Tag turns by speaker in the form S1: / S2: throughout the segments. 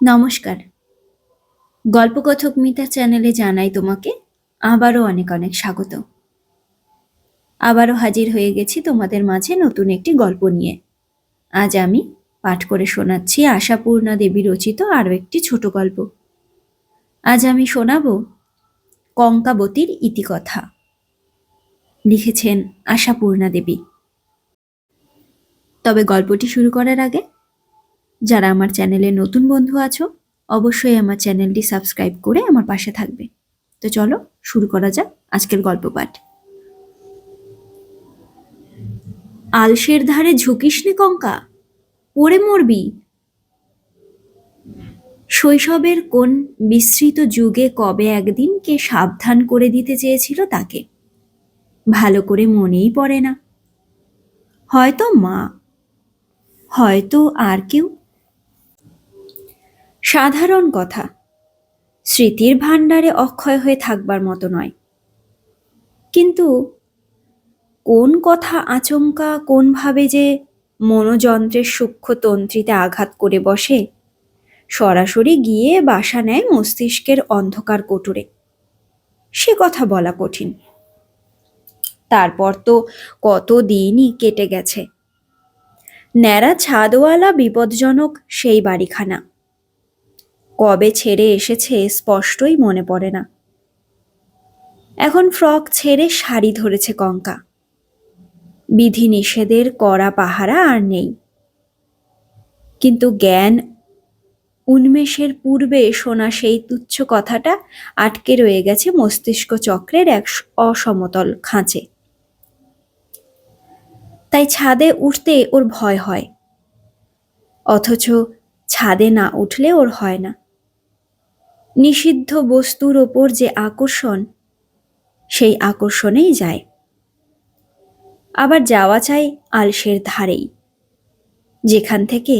S1: নমস্কার। গল্পকথক মিতা চ্যানেলে জানাই তোমাকে আবারও অনেক অনেক স্বাগত। আবারও হাজির হয়ে গেছি তোমাদের মাঝে নতুন একটি গল্প নিয়ে। আজ আমি পাঠ করে শোনাচ্ছি আশাপূর্ণা দেবী রচিত আরও একটি ছোট গল্প। আজ আমি শোনাব কঙ্কাবতীর ইতিকথা। লিখেছেন আশাপূর্ণা দেবী। তবে গল্পটি শুরু করার আগে যারা আমার চ্যানেলে নতুন বন্ধু আছো, অবশ্যই আমার চ্যানেলটি সাবস্ক্রাইব করে আমার পাশে থাকবে। তো চলো, শুরু করা যাক আজকের গল্প পাঠ। আলসের ধারে ঝুঁকিস নে কঙ্কা, পড়ে মরবি। শৈশবের কোন বিস্মৃত যুগে কবে একদিন কে সাবধান করে দিতে চেয়েছিল তাকে? ভালো করে মনেই পড়ে না। হয়তো মা, হয়তো আর কেউ সাধারণ কথা। স্মৃতির ভাণ্ডারে অক্ষয় হয়ে থাকবার মতো নয়। কিন্তু কোন কথা আচমকা, কোনভাবে যে মনোযন্ত্রের সূক্ষ্ম তন্ত্রীতে আঘাত করে বসে, সরাসরি গিয়ে বাসা নেয় মস্তিষ্কের অন্ধকার কোটরে। সে কথা বলা কঠিন। তারপর তো কত দিনই কেটে গেছে। ন্যাড়া ছাদওয়ালা বিপজ্জনক সেই বাড়িখানা। কবে ছেড়ে এসেছে স্পষ্টই মনে পড়ে না। এখন ফ্রক ছেড়ে শাড়ি ধরেছে কঙ্কা। বিধি নিষেধের কড়া পাহারা আর নেই। কিন্তু জ্ঞান উন্মেষের পূর্বে শোনা সেই তুচ্ছ কথাটা আটকে রয়ে গেছে মস্তিষ্ক চক্রের এক অসমতল খাঁচে। তাই ছাদে উঠতে ওর ভয় হয়। অথচ ছাদে না উঠলে ওর হয় না। নিষিদ্ধ বস্তুর ওপর যে আকর্ষণ, সেই আকর্ষণেই যায়। আবার যাওয়া চাই আলসের ধারেই, যেখান থেকে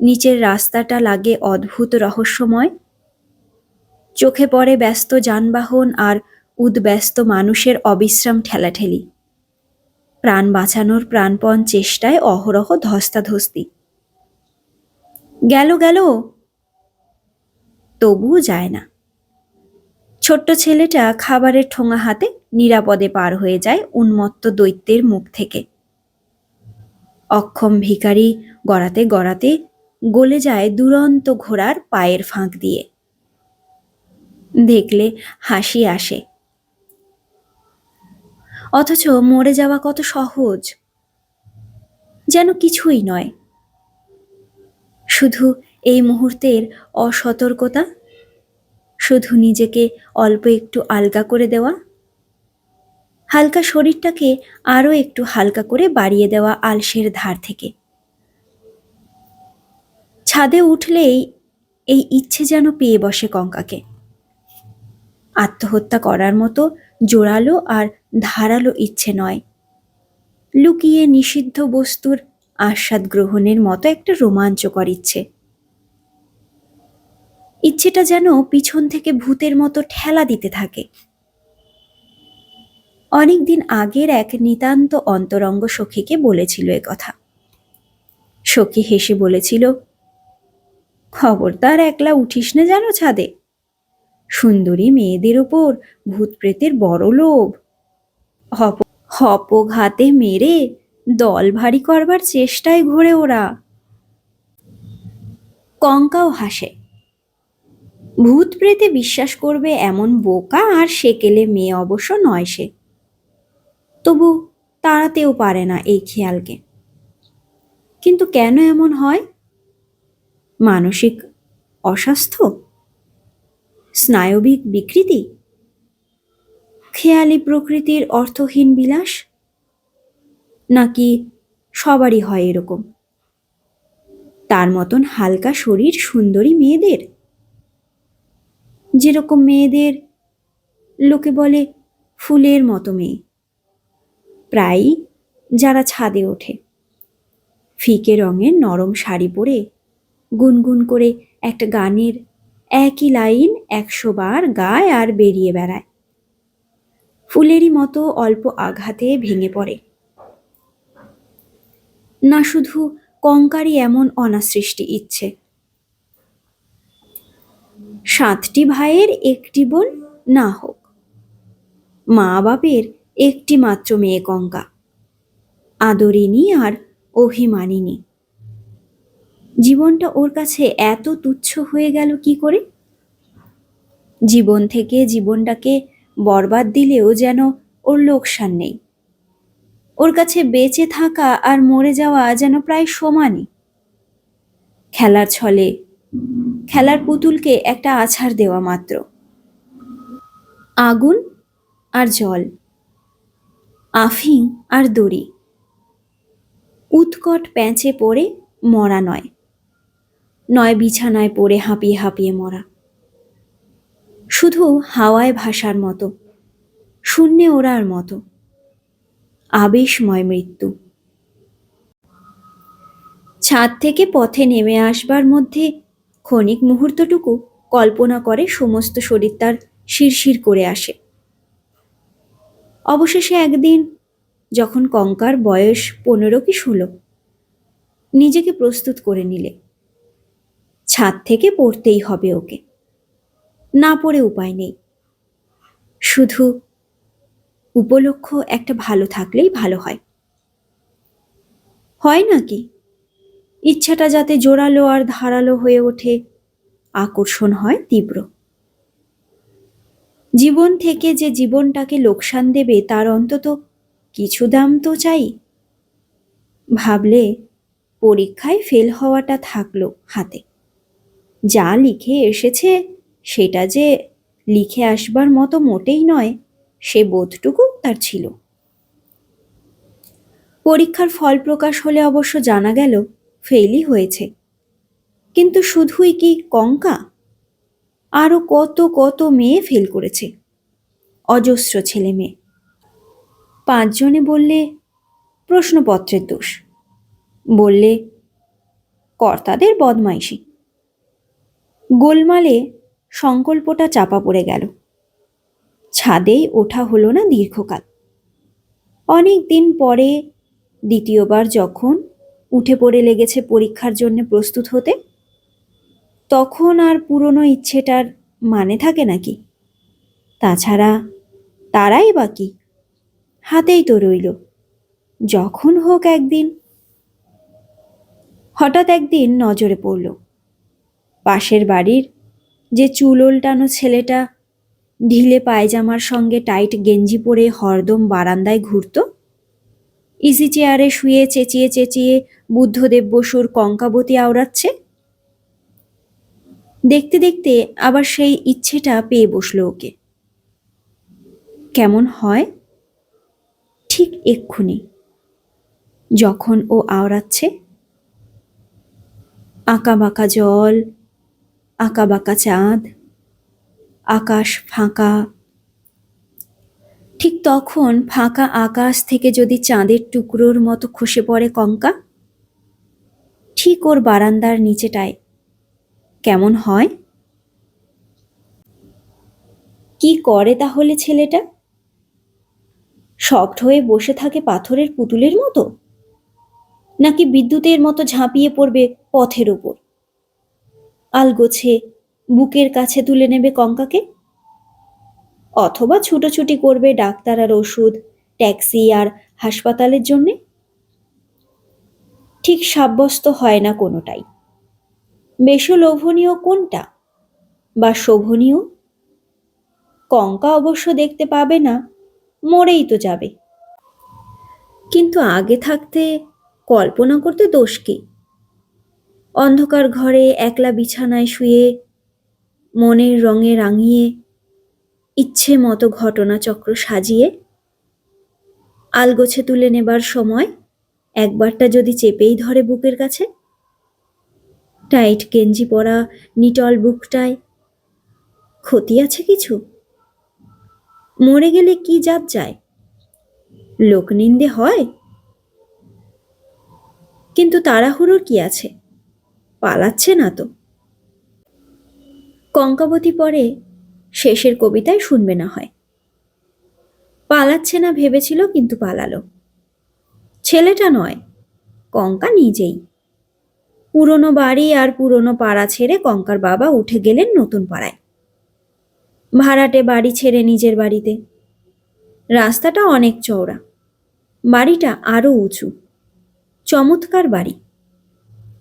S1: নিচের রাস্তাটা লাগে অদ্ভুত রহস্যময়। চোখে পড়ে ব্যস্ত যানবাহন আর উদ্ব্যস্ত মানুষের অবিশ্রাম ঠেলাঠেলি। প্রাণ বাঁচানোর প্রাণপণ চেষ্টায় অহরহ ধস্তাধস্তি। গেল গেল তবুও যায় না। ছোট্ট ছেলেটা খাবারের ঠোঙা হাতে নিরাপদে পার হয়ে যায় উন্মত্ত দৈত্যের মুখ থেকে। অক্ষম ভিখারি গড়াতে গড়াতে গলে যায় দুরন্ত ঘোড়ার পায়ের ফাঁক দিয়ে। দেখলে হাসি আসে। অথচ মরে যাওয়া কত সহজ, যেন কিছুই নয়। শুধু এই মুহূর্তের অসতর্কতা? শুধু নিজেকে অল্প একটু আলগা করে দেওয়া? হালকা শরীরটাকে আরও একটু হালকা করে বাড়িয়ে দেওয়া আলসের ধার থেকে। ছাদে উঠলেই এই ইচ্ছে যেন পেয়ে বসে কঙ্কাকে। আত্মহত্যা করার মতো জোরালো আর ধারালো ইচ্ছে নয়। লুকিয়ে নিষিদ্ধ বস্তুর আস্বাদ গ্রহণের মতো একটা রোমাঞ্চকর ইচ্ছে। ইচ্ছেটা যেন পিছন থেকে ভূতের মতো ঠেলা দিতে থাকে। অনেকদিন আগের এক নিতান্ত অন্তরঙ্গ সখীকে বলেছিল এ কথা। সখী হেসে বলেছিল, খবরদার একলা উঠিস না জানো ছাদে। সুন্দরী মেয়েদের ওপর ভূত প্রেতের বড় লোভ। হপ, হপঘাতে মেরে দল ভারী করবার চেষ্টায় ঘোরে ওরা। কঙ্কাও হাসে ভূত প্রেতে বিশ্বাস করবে এমন বোকা আর সেকেলে মেয়ে অবশ্য নয় সে। তবু তাড়াতেও পারে না এই খেয়ালকে। কিন্তু কেন এমন হয়? মানসিক অস্বাস্থ্য? স্নায়বিক বিকৃতি? খেয়ালি প্রকৃতির অর্থহীন বিলাস? নাকি সবারই হয় এরকম? তার মতন হালকা শরীর সুন্দরী মেয়েদের? যেরকম মেয়েদের, লোকে বলে ফুলের মতো মেয়ে। প্রায়ই যারা ছাদে ওঠে। ফিকে রঙের নরম শাড়ি পরে গুনগুন করে একটা গানের একই লাইন একশো বার গায় আর বেরিয়ে বেড়ায়। ফুলেরই মতো অল্প আঘাতে ভেঙে পড়ে। না শুধু কঙ্কারই এমন অনাসৃষ্টি ইচ্ছে সাতটি ভাইয়ের একটি বোন না হোক। মা বাপের একটি মাত্র মেয়ে কঙ্কা। আদরিনী আর অভিমানিনী। জীবনটা ওর কাছে এত তুচ্ছ হয়ে গেল কি করে? জীবন থেকে জীবনটাকে বরবাদ দিলেও যেন ওর লোকসান নেই। ওর কাছে বেঁচে থাকা আর মরে যাওয়া যেন প্রায় সমানই। খেলার ছলে খেলার পুতুলকে একটা আছাড় দেওয়া মাত্র। আগুন আর জল, আফিং আর দড়ি। উৎকট প্যাঁচে পড়ে মরা নয় নয় বিছানায় পড়ে হাঁপিয়ে হাঁপিয়ে মরা। শুধু হাওয়ায় ভাসার মতো, শূন্যে ওড়ার মতো, আবেশময় মৃত্যু। ছাদ থেকে পথে নেমে আসবার মধ্যে ক্ষণিক মুহূর্তটুকু কল্পনা করে সমস্ত শরীর তার শিরশির করে আসে। অবশেষে একদিন যখন কঙ্কার বয়স পনেরো কি ষোলো, নিজেকে প্রস্তুত করে নিলে। ছাদ থেকে পড়তেই হবে ওকে। না পড়ে উপায় নেই। শুধু উপলক্ষ একটা ভালো থাকলেই ভালো হয়। হয় নাকি ইচ্ছাটা যাতে জোরালো আর ধারালো হয়ে ওঠে, আকর্ষণ হয় তীব্র। জীবন থেকে যে জীবনটাকে লোকসান দেবে, তার অন্তত কিছু দাম তো চাই। ভাবলে পরীক্ষায় ফেল হওয়াটা থাকল হাতে। যা লিখে এসেছে সেটা যে লিখে আসবার মতো মোটেই নয়, সে বোধটুকু তার ছিল। পরীক্ষার ফল প্রকাশ হলে অবশ্য জানা গেল ফেলই হয়েছে। কিন্তু শুধুই কি কঙ্কা? আরও কত কত মেয়ে ফেল করেছে। অজস্র ছেলে মেয়ে। পাঁচজনে বললে, প্রশ্নপত্রের দোষ। বললে, কর্তাদের বদমাইশি। গোলমালে সংকল্পটা চাপা পড়ে গেল। ছাদেই ওঠা হলো না দীর্ঘকাল। অনেক দিন পরে দ্বিতীয়বার যখন উঠে পড়ে লেগেছে পরীক্ষার জন্য প্রস্তুত হতে? তখন আর পুরনো ইচ্ছেটার মানে থাকে নাকি? তাছাড়া তারাই বাকি হাতেই তো রইল। যখন হোক একদিন। হঠাৎ একদিন নজরে পড়ল। পাশের বাড়ির যে চুল ওল্টানো ছেলেটা, ঢিলে পায়জামার সঙ্গে টাইট গেঞ্জি পরে হরদম বারান্দায় ঘুরত ইজি চেয়ারে শুয়ে চেঁচিয়ে চেঁচিয়ে বুদ্ধদেব বসুর কঙ্কাবতী আওড়াচ্ছে। দেখতে দেখতে আবার সেই ইচ্ছেটা পেয়ে বসল ওকে। কেমন হয়? ঠিক এক্ষুনি। যখন ও আওড়াচ্ছে, আঁকা বাঁকা জল, আঁকা বাঁকা চাঁদ, আকাশ ফাঁকা ঠিক তখন ফাঁকা আকাশ থেকে যদি চাঁদের টুকরোর মতো খসে পড়ে কঙ্কা? ঠিক ওর বারান্দার নিচেটায়। কেমন হয়? কি করে তাহলে ছেলেটা? শক্ট হয়ে বসে থাকে পাথরের পুতুলের মতো? নাকি বিদ্যুতের মতো ঝাঁপিয়ে পড়বে পথের ওপর আলগোছে বুকের কাছে তুলে নেবে কঙ্কাকে? অথবা ছুটোছুটি করবে ডাক্তার আর ওষুধ, ট্যাক্সি আর হাসপাতালের জন্যে? ঠিক সাব্যস্ত হয় না কোনোটাই। বেশ লোভনীয় কোনটা? বা শোভনীয়? কঙ্কা অবশ্য দেখতে পাবে না, মরেই তো যাবে। কিন্তু আগে থাকতে কল্পনা করতে দোষ কি? অন্ধকার ঘরে একলা বিছানায় শুয়ে, মনের রঙে রাঙিয়ে ইচ্ছে মতো ঘটনাচক্র সাজিয়ে আলগোছে তুলে নেবার সময় একবারটা যদি চেপেই ধরে বুকের কাছে। টাইট গেঞ্জি পরা নিটল বুকটায় ক্ষতি আছে কিছু? মরে গেলে কি জাত যায়? লোকনিন্দে হয়? কিন্তু তাড়াহুড়োর কি আছে? পালাচ্ছে না তো। কঙ্কাবতী পরে শেষের কবিতায় শুনবে না হয়। পালাচ্ছে না ভেবেছিল, কিন্তু পালালো। ছেলেটা নয়, কঙ্কা নিজেই। পুরনো বাড়ি আর পুরনো পাড়া ছেড়ে কঙ্কার বাবা উঠে গেলেন নতুন পাড়ায়। ভাড়াটে বাড়ি ছেড়ে নিজের বাড়িতে। রাস্তাটা অনেক চওড়া। বাড়িটা আরও উঁচু। চমৎকার বাড়ি।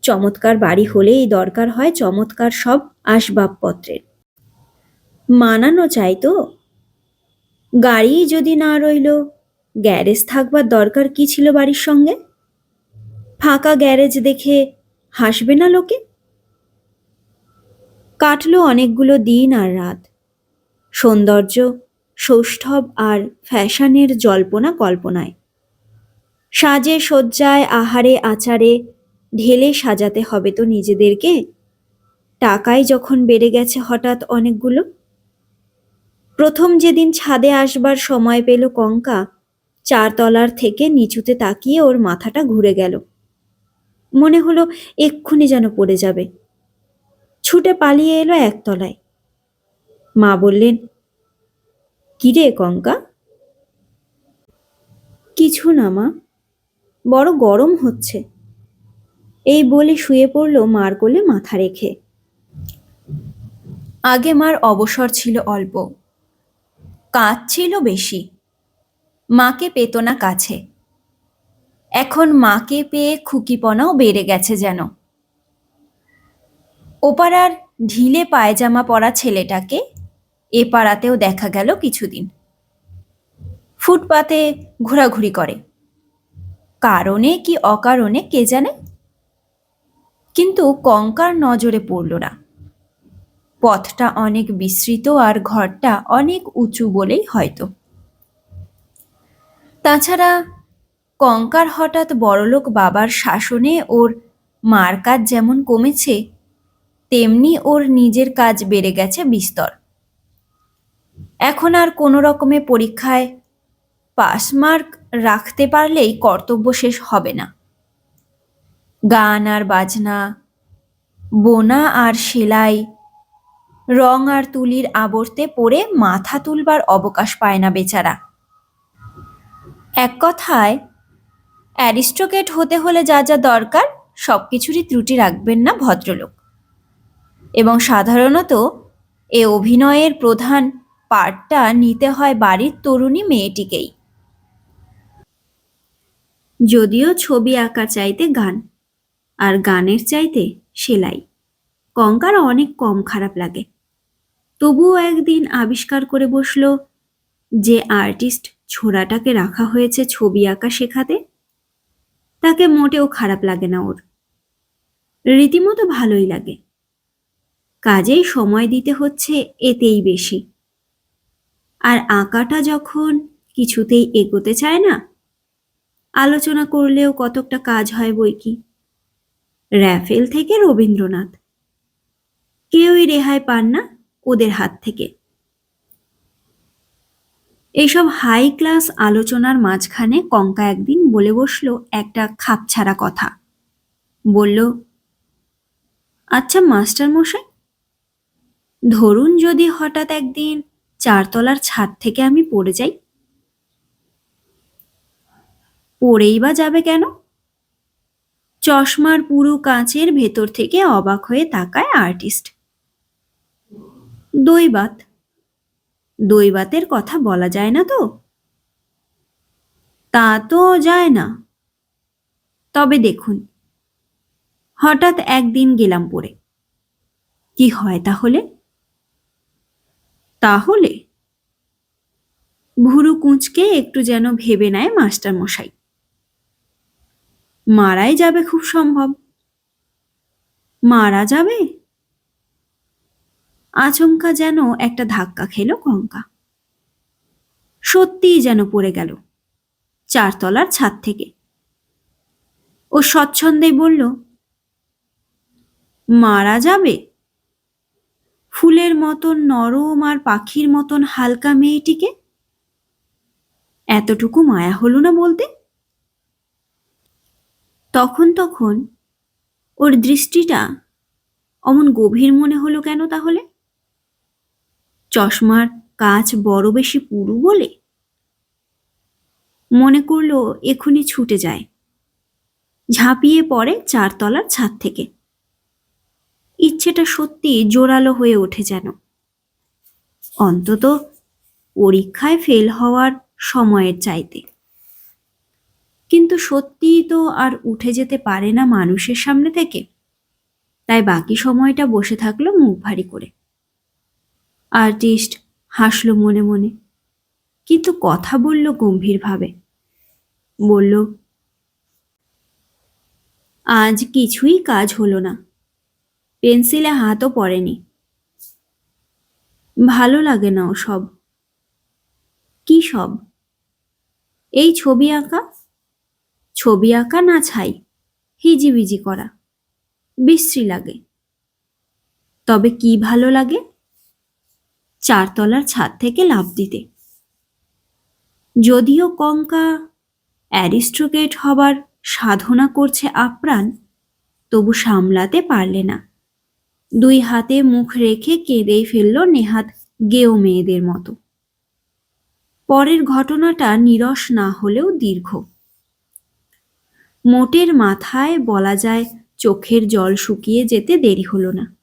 S1: চমৎকার বাড়ি হলেই দরকার হয় চমৎকার সব আসবাবপত্রের। মানানো চাই তো। গাড়ি যদি না রইল, গ্যারেজ থাকবার দরকার কি ছিল বাড়ির সঙ্গে? ফাঁকা গ্যারেজ দেখে হাসবে না লোকে? কাটলো অনেকগুলো দিন আর রাত। সৌন্দর্য, সৌষ্ঠব আর ফ্যাশনের জল্পনা কল্পনায়। সাজে সজ্জায়, আহারে, আচারে ঢেলে সাজাতে হবে তো নিজেদেরকে। টাকায় যখন বেড়ে গেছে হঠাৎ অনেকগুলো। প্রথম যেদিন ছাদে আসবার সময় পেল কঙ্কা, চারতলার থেকে নিচুতে তাকিয়ে ওর মাথাটা ঘুরে গেল। মনে হলো এক্ষুনি যেন পড়ে যাবে। ছুটে পালিয়ে এলো একতলায়। মা বললেন কিরে কঙ্কা? কিছু না মা, বড় গরম হচ্ছে। এই বলে শুয়ে পড়ল মার কোলে মাথা রেখে। আগে মার অবসর ছিল অল্প। কাজ ছিল বেশি। মাকে পেত না কাছে। এখন মাকে পেয়ে খুকিপনাও বেড়ে গেছে যেন। ওপাড়ার ঢিলে পায়জামা পরা ছেলেটাকে এ পাড়াতেও দেখা গেল কিছুদিন। ফুটপাতে ঘোরাঘুরি করে। কারণে কি অকারণে কে জানে? কিন্তু কঙ্কার নজরে পড়ল না। পথটা অনেক বিস্তৃত আর ঘরটা অনেক উঁচু বলেই হয়তো। তাছাড়া কঙ্কার হঠাৎ বড়লোক বাবার শাসনে ওর মার কাজ যেমন কমেছে, তেমনি ওর নিজের কাজ বেড়ে গেছে বিস্তর। এখন আর কোনো রকমে পরীক্ষায় পাস মার্ক রাখতে পারলেই কর্তব্য শেষ হবে না। গান আর বাজনা, বোনা আর সেলাই রং আর তুলির আবর্তে পড়ে মাথা তুলবার অবকাশ পায় না বেচারা। এক কথায়, অ্যারিস্টোকেট হতে হলে যা যা দরকার সব কিছুরই ত্রুটি রাখবেন না ভদ্রলোক। এবং সাধারণত এ অভিনয়ের প্রধান পার্টটা নিতে হয় বাড়ির তরুণী মেয়েটিকেই। যদিও ছবি আঁকা চাইতে গান, আর গানের চাইতে সেলাই। কঙ্কার অনেক কম খারাপ লাগে। তবুও একদিন আবিষ্কার করে বসল যে আর্টিস্ট ছোড়াটাকে রাখা হয়েছে ছবি আঁকা শেখাতে। তাকে মোটেও খারাপ লাগে না ওর। রীতিমতো ভালোই লাগে। কাজেই সময় দিতে হচ্ছে এতেই বেশি। আর আঁকাটা যখন কিছুতেই এগোতে চায় না, আলোচনা করলেও কতকটা কাজ হয় বই কি? র্যাফেল থেকে রবীন্দ্রনাথ। কেউই রেহাই পান না। ওদের হাত থেকে। এইসব হাই ক্লাস আলোচনার মাঝখানে কঙ্কা একদিন বলে বসল একটা খাপছাড়া কথা। বলল আচ্ছা মাস্টার মশাই, ধরুন যদি হঠাৎ একদিন চারতলার ছাদ থেকে আমি পড়ে যাই। পড়েই বা যাবে কেন? চশমার পুরু কাঁচের ভেতর থেকে অবাক হয়ে তাকায় আর্টিস্ট দৈবাত দৈবাতের কথা বলা যায় না তো? তা তো যায় না। তবে দেখুন, হঠাৎ একদিন গেলাম পড়ে। কি হয় তাহলে? তাহলে ভুরু কুঁচকে একটু যেন ভেবে নেয় মাস্টার মশাই মারাই যাবে খুব সম্ভব। মারা যাবে? আচমকা যেন একটা ধাক্কা খেলো কঙ্কা। সত্যিই যেন পড়ে গেল চারতলার ছাদ থেকে। ও স্বচ্ছন্দে বলল, মারা যাবে? ফুলের মতন নরম আর পাখির মতন হালকা মেয়েটিকে? এতটুকু মায়া হলো না বলতে? তখন তখন ওর দৃষ্টিটা অমন গভীর মনে হলো কেন তাহলে? চশমার কাজ বড় বেশি পুরু বলে? মনে করল এখুনি ছুটে যায়। ঝাঁপিয়ে পড়ে চারতলার ছাদ থেকে। ইচ্ছেটা সত্যি জোরালো হয়ে ওঠে যেন। অন্তত পরীক্ষায় ফেল হওয়ার সময়ের চাইতে। কিন্তু সত্যিই তো আর উঠে যেতে পারে না মানুষের সামনে থেকে। তাই বাকি সময়টা বসে থাকল মুখ ভারী করে। আর্টিস্ট হাসল মনে মনে। কিন্তু কথা বলল গম্ভীরভাবে। বলল, আজ কিছুই কাজ হলো না। পেন্সিলে হাতও পড়েনি। ভালো লাগে না সব কি সব? এই ছবি আঁকা? ছবি আঁকা না ছাই, হিজিবিজি করা। বিশ্রী লাগে। তবে কি ভালো লাগে? চারতলার ছাদ থেকে লাফ দিতে। যদিও কঙ্কা অ্যারিস্ট্রোকেট হবার সাধনা করছে আপ্রাণ, তবু সামলাতে পারলে না। দুই হাতে মুখ রেখে কেঁদেই ফেলল নেহাত গেও মেয়েদের মতো। পরের ঘটনাটা নিরস না হলেও দীর্ঘ। মোটের মাথায় বলা যায় চোখের জল শুকিয়ে যেতে দেরি হলো না।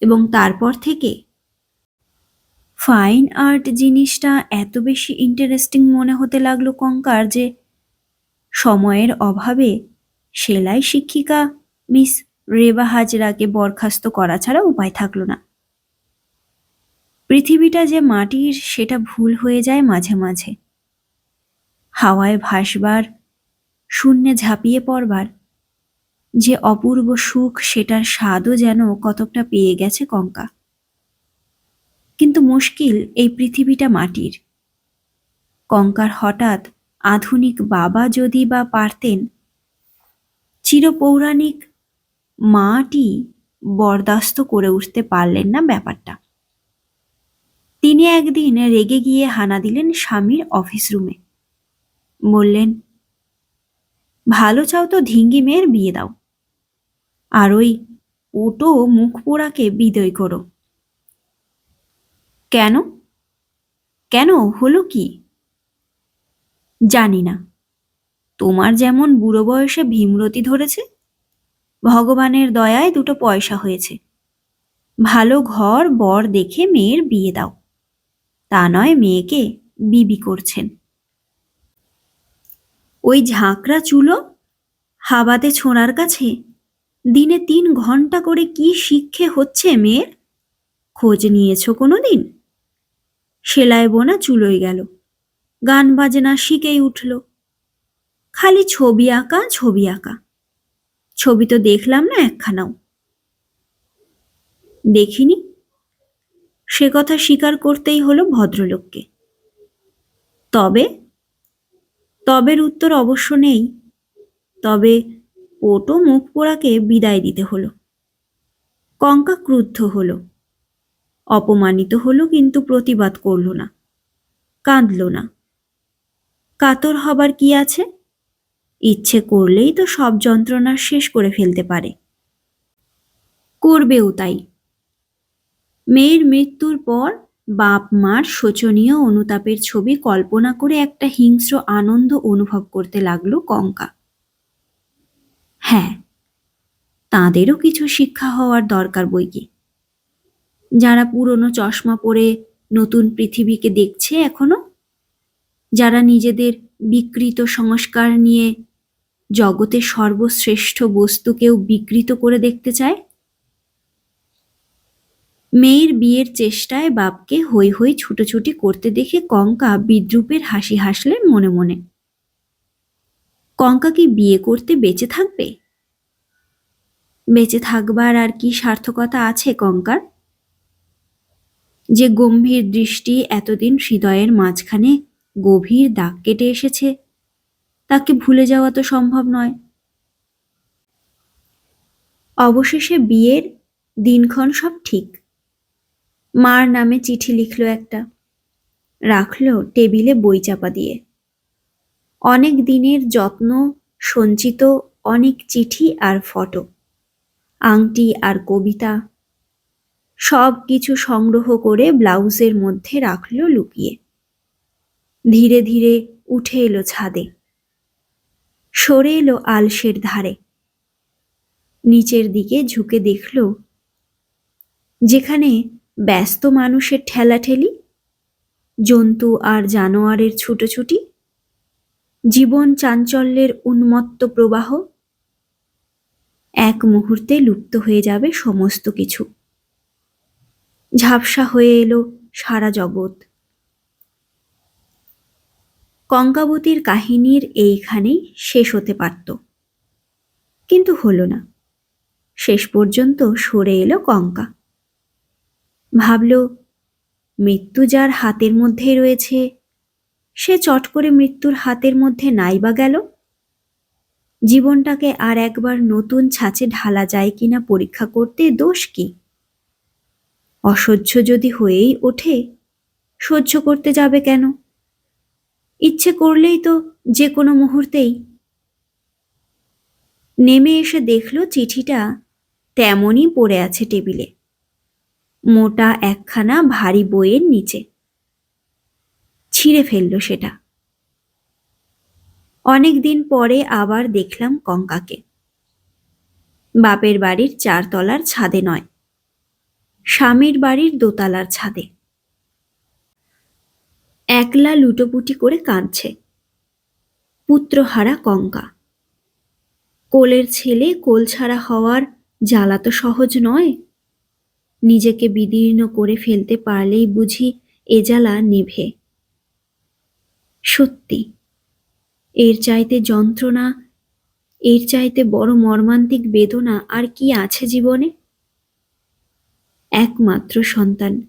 S1: এবং তারপর থেকে ফাইন আর্ট জিনিসটা এত বেশি ইন্টারেস্টিং মনে হতে লাগল কঙ্কার যে সময়ের অভাবে সেলাই শিক্ষিকা মিস রেবা হাজরাকে বরখাস্ত করা ছাড়া উপায় থাকল না। পৃথিবীটা যে মাটির সেটা ভুল হয়ে যায় মাঝে মাঝে। হাওয়ায় ভাসবার, শূন্যে ঝাঁপিয়ে পড়বার, যে অপূর্ব সুখ সেটার স্বাদও যেন কতকটা পেয়ে গেছে কঙ্কা। কিন্তু মুশকিল এই পৃথিবীটা মাটির। কঙ্কার হঠাৎ আধুনিক বাবা যদি বা পারতেন, চিরপৌরাণিক মাটি বরদাস্ত করে উঠতে পারলেন না ব্যাপারটা। তিনি একদিন রেগে গিয়ে হানা দিলেন স্বামীর অফিস রুমে। বললেন, ভালো চাও তো ধিঙ্গি মেয়ের বিয়ে দাও। আর ওই ওটো মুখ পোড়াকে বিদয় করো। কেন? কেন হলো কি? জানি না। তোমার যেমন বুড়ো বয়সে ভীমরতি ধরেছে, ভগবানের দয়ায় দুটো পয়সা হয়েছে। ভালো ঘর, বর দেখে মেয়ের বিয়ে দাও। তা নয় মেয়েকে বিবি করছেন। ওই ঝাঁকড়া চুলো হাবাতে ছোঁড়ার কাছে দিনে তিন ঘণ্টা করে কি শিক্ষে হচ্ছে মেয়ের? খোঁজ নিয়েছো কোনো দিন সেলাই বোনা চুলোই গেল। গান বাজনা শিখেই উঠল। খালি ছবি আঁকা ছবি আঁকা। ছবি তো দেখলাম না একখানাও। দেখিনি। সে কথা স্বীকার করতেই হলো ভদ্রলোককে। তবে, তবের উত্তর অবশ্য নেই। তবে ওটো মুখ পোড়াকে বিদায় দিতে হলো। কঙ্কা ক্রুদ্ধ হলো। অপমানিত হলো কিন্তু প্রতিবাদ করল না, কাঁদল না। কাতর হবার কি আছে? ইচ্ছে করলেই তো সব যন্ত্রণা শেষ করে ফেলতে পারে। করবেও তাই। মেয়ের মৃত্যুর পর বাপ মার শোচনীয় অনুতাপের ছবি কল্পনা করে একটা হিংস্র আনন্দ অনুভব করতে লাগল কঙ্কা। হ্যাঁ তাঁদেরও কিছু শিক্ষা হওয়ার দরকার বইকি। যারা পুরনো চশমা পরে নতুন পৃথিবীকে দেখছে এখনও, যারা নিজেদের বিকৃত সংস্কার নিয়ে জগতে সর্বশ্রেষ্ঠ বস্তুকেও বিকৃত করে দেখতে চায়? মেয়ের বিয়ের চেষ্টায় বাপকে হই হই ছুটোছুটি করতে দেখে কঙ্কা বিদ্রুপের হাসি হাসলেন মনে মনে। কঙ্কা কি বিয়ে করতে বেঁচে থাকবে? বেঁচে থাকবার আর কি সার্থকতা আছে কঙ্কার? যে গম্ভীর দৃষ্টি এতদিন হৃদয়ের মাঝখানে গভীর দাগ কেটে এসেছে, তাকে ভুলে যাওয়া তো সম্ভব নয়। অবশেষে বিয়ের দিনক্ষণ সব ঠিক। মার নামে চিঠি লিখল একটা। রাখল টেবিলে বই চাপা দিয়ে। অনেক দিনের যত্ন, সঞ্চিত অনেক চিঠি আর ফটো। আংটি আর কবিতা সব কিছু সংগ্রহ করে ব্লাউজের মধ্যে রাখল লুকিয়ে। ধীরে ধীরে উঠে এলো ছাদে। সরে এলো আলসের ধারে। নিচের দিকে ঝুঁকে দেখল যেখানে ব্যস্ত মানুষের ঠেলাঠেলি, জন্তু আর জানোয়ারের ছুটোছুটি, জীবন চাঞ্চল্যের উন্মত্ত প্রবাহ। এক মুহূর্তে লুপ্ত হয়ে যাবে সমস্ত কিছু। ঝাপসা হয়ে এলো সারা জগৎ। কঙ্কাবতীর কাহিনীর এইখানেই শেষ হতে পারত। কিন্তু হলো না। শেষ পর্যন্ত সরে এলো কঙ্কা ভাবল, মৃত্যু যার হাতের মধ্যেই রয়েছে, সে চট করে মৃত্যুর হাতের মধ্যে নাই বা গেল? জীবনটাকে আর একবার নতুন ছাঁচে ঢালা যায় কিনা পরীক্ষা করতে দোষ কি? অসহ্য যদি হয়েই ওঠে, সহ্য করতে যাবে কেন? ইচ্ছে করলেই তো যে কোনো মুহূর্তেই। নেমে এসে দেখল চিঠিটা তেমনই পড়ে আছে টেবিলে। মোটা একখানা ভারী বইয়ের নিচে। ছিঁড়ে ফেলল সেটা। অনেক দিন পরে আবার দেখলাম কঙ্কাকে। বাপের বাড়ির চারতলার ছাদে নয়। স্বামীর বাড়ির দোতলার ছাদে। একলা লুটোপুটি করে কাঁদছে। পুত্রহারা কঙ্কা। কোলের ছেলে কোল ছাড়া হওয়ার জ্বালা তো সহজ নয়। নিজেকে বিদীর্ণ করে ফেলতে পারলেই বুঝি এ জ্বালা নিভে। সত্যি, এর চাইতে যন্ত্রণা, এর চাইতে বড় মর্মান্তিক বেদনা আর কি আছে জীবনে? একমাত্র সন্তান।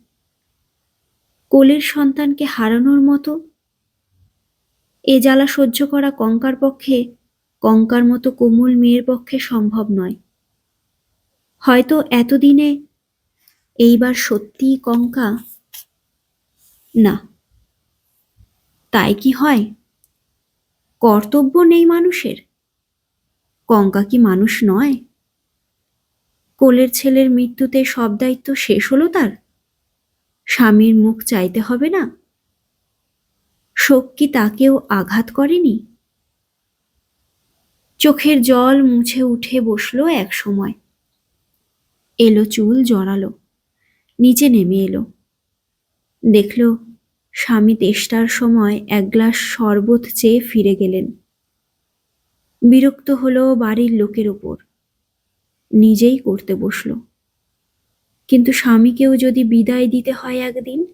S1: কোলের সন্তানকে হারানোর মতো এ জ্বালা সহ্য করা কঙ্কার পক্ষে কঙ্কার মতো কোমল মেয়ের পক্ষে সম্ভব নয়। হয়তো এতদিনে এইবার সত্যিই কঙ্কা না। তাই কি হয়? কর্তব্য নেই মানুষের। কঙ্কা কি মানুষ নয়? কোলের ছেলের মৃত্যুতে সব দায়িত্ব শেষ হলো তার? স্বামীর মুখ চাইতে হবে না? শোক কি তাকেও আঘাত করেনি? চোখের জল মুছে উঠে বসল এক সময়। এলো চুল জড়ালো, নিচে নেমে এলো। দেখল স্বামী তেষ্টার সময় এক গ্লাস শরবত চেয়ে ফিরে গেলেন। বিরক্ত হলো বাড়ির লোকের ওপর। নিজেই করতে বসল। কিন্তু স্বামীকেও যদি বিদায় দিতে হয় একদিন?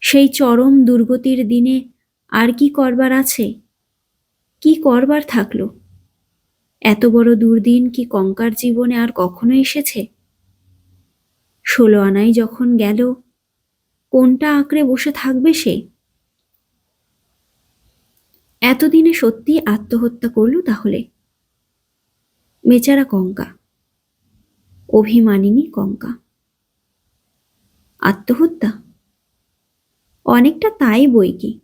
S1: সেই চরম দুর্গতির দিনে আর কি করবার আছে? কি করবার থাকল? এত বড় দুর্দিন কি কঙ্কার জীবনে আর কখনো এসেছে? ষোলো আনাই যখন গেল, কোনটা আঁকড়ে বসে থাকবে সে? এতদিনে সত্যি আত্মহত্যা করল তাহলে? বেচারা কঙ্কা। অভিমানিনী কঙ্কা। আত্মহত্যা? অনেকটা তাই বই কি?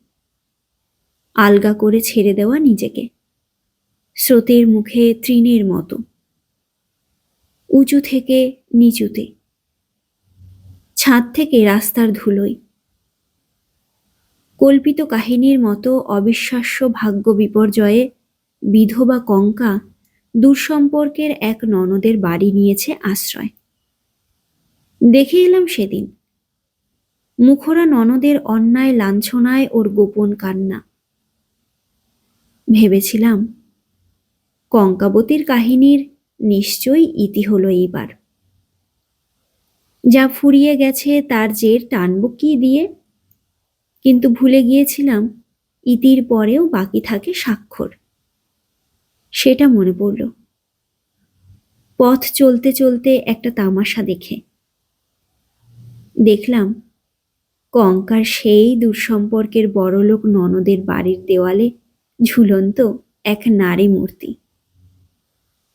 S1: আলগা করে ছেড়ে দেওয়া নিজেকে। স্রোতের মুখে তৃণের মতো। উঁচু থেকে নিচুতে। ছাদ থেকে রাস্তার ধুলোয়। কল্পিত কাহিনীর মতো অবিশ্বাস্য ভাগ্য বিপর্যয়ে বিধবা কঙ্কা দূরসম্পর্কের এক ননদের বাড়ি নিয়েছে আশ্রয়। দেখে এলাম সেদিন। মুখরা ননদের অন্যায় লাঞ্ছনায় ওর গোপন কান্না। ভেবেছিলাম, কঙ্কাবতীর কাহিনীর নিশ্চয়ই ইতি হলো এইবার। যা ফুরিয়ে গেছে তার জের টানব কি দিয়ে? কিন্তু ভুলে গিয়েছিলাম, ইতির পরেও বাকি থাকে স্বাক্ষর। সেটা মনে পড়ল। পথ চলতে চলতে একটা তামাশা দেখে। দেখলাম, কঙ্কার সেই দূরসম্পর্কের বড়লোক ননদের বাড়ির দেওয়ালে ঝুলন্ত এক নারী মূর্তি।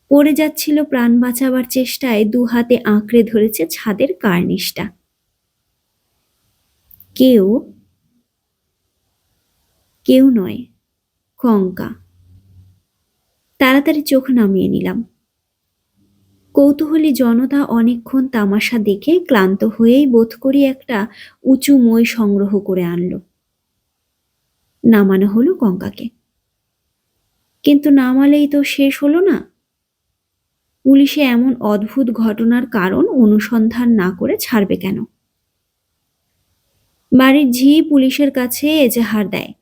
S1: পড়ে যাচ্ছিল প্রাণ বাঁচাবার চেষ্টায় দু হাতে আঁকড়ে ধরেছে ছাদের কার্নিশটা। কেউ কেউ নয়, কঙ্কা। তাড়াতাড়ি চোখ নামিয়ে নিলাম। কৌতূহলী জনতা অনেকক্ষণ তামাশা দেখে ক্লান্ত হয়েই বোধ করি একটা উঁচু মই সংগ্রহ করে আনলো। নামানো হলো গঙ্গাকে। কিন্তু নামালেই তো শেষ হলো না। পুলিশে এমন অদ্ভুত ঘটনার কারণ অনুসন্ধান না করে ছাড়বে কেন? বাড়ির ঝি পুলিশের কাছে এজাহার দেয়।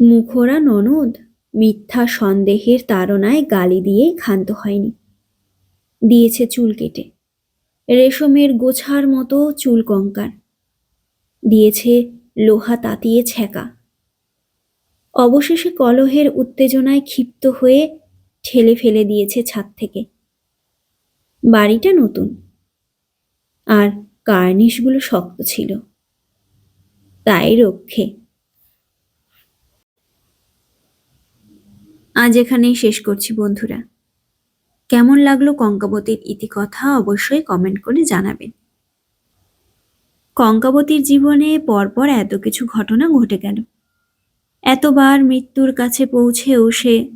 S1: মুখোরা ননদ মিথ্যা সন্দেহের তাড়নায় গালি দিয়েই ক্ষান্ত হয়নি। দিয়েছে চুল কেটে। রেশমের গোছার মতো চুল কঙ্কার। দিয়েছে লোহা তাতিয়ে ছ্যাঁকা। অবশেষে কলহের উত্তেজনায় ক্ষিপ্ত হয়ে ঠেলে ফেলে দিয়েছে ছাদ থেকে। বাড়িটা নতুন। আর কার্নিশগুলো শক্ত ছিল। তাই রক্ষে। আজ এখানেই শেষ করছি, বন্ধুরা। কেমন লাগল কঙ্কাবতীর ইতিকথা অবশ্যই কমেন্ট করে জানাবেন। কঙ্কাবতীর জীবনে পরপর এত কিছু ঘটনা ঘটে গেল। এতবার মৃত্যুর কাছে পৌঁছেও সে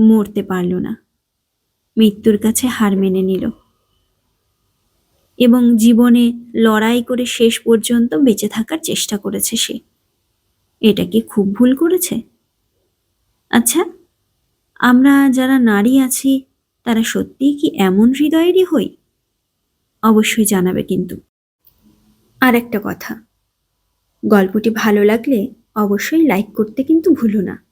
S1: মরতে পারল না। মৃত্যুর কাছে হার মেনে নিল। এবং জীবনে লড়াই করে শেষ পর্যন্ত বেঁচে থাকার চেষ্টা করেছে সে। এটা কি খুব ভুল করেছে? আচ্ছা আমরা যারা নারী আছি, তারা সত্যিই কি এমন হৃদয়েরই হই? অবশ্যই জানাবে কিন্তু। আর একটা কথা, গল্পটি ভালো লাগলে অবশ্যই লাইক করতে কিন্তু ভুলো না।